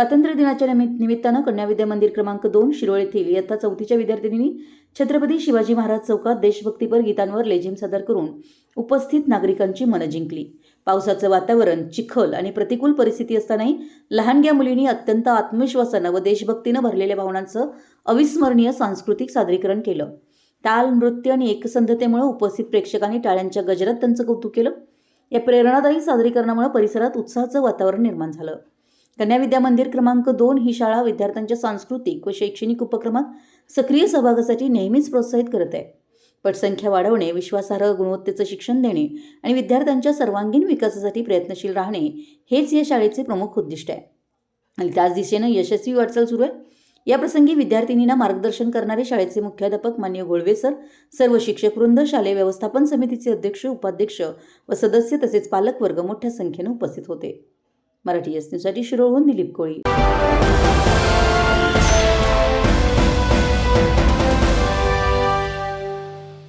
स्वातंत्र्य दिनाच्या निमित्त निमित्तानं कन्या विद्या मंदिर क्रमांक दोन शिरोळ येथील इयत्ता चौथीच्या विद्यार्थिनींनी छत्रपती शिवाजी महाराज चौकात देशभक्तीपर गीतांवर लेझिम सादर करून उपस्थित नागरिकांची मनं जिंकली. पावसाचं वातावरण चिखल आणि प्रतिकूल परिस्थिती असतानाही लहानग्या मुलींनी अत्यंत आत्मविश्वासानं व देशभक्तीनं भरलेल्या भावनांचं अविस्मरणीय सांस्कृतिक सादरीकरण केलं. ताल नृत्य आणि एकसंधतेमुळे उपस्थित प्रेक्षकांनी टाळ्यांच्या गजरात त्यांचं कौतुक केलं. या प्रेरणादायी सादरीकरणामुळे परिसरात उत्साहाचं वातावरण निर्माण झालं. कन्या विद्या मंदिर क्रमांक दोन ही शाळा विद्यार्थ्यांच्या सांस्कृतिक व शैक्षणिक उपक्रमात सक्रिय सहभागासाठी नेहमीच प्रोत्साहित करत आहे. पटसंख्या वाढवणे विश्वासार्ह गुणवत्तेचं शिक्षण देणे आणि विद्यार्थ्यांच्या सर्वांगीण विकासासाठी प्रयत्नशील राहणे हेच या शाळेचे प्रमुख उद्दिष्ट आहे. आणि त्याच दिशेनं यशस्वी वाटचाल सुरू आहे. या प्रसंगी विद्यार्थिनींना मार्गदर्शन करणारे शाळेचे मुख्याध्यापक मान्य गोळवे सर सर्व शिक्षकवृंद शालेय व्यवस्थापन समितीचे अध्यक्ष उपाध्यक्ष व सदस्य तसेच पालकवर्ग मोठ्या संख्येने उपस्थित होते. मराठी एस न्यूजसाठी शिरोळहून दिलीप कोळी.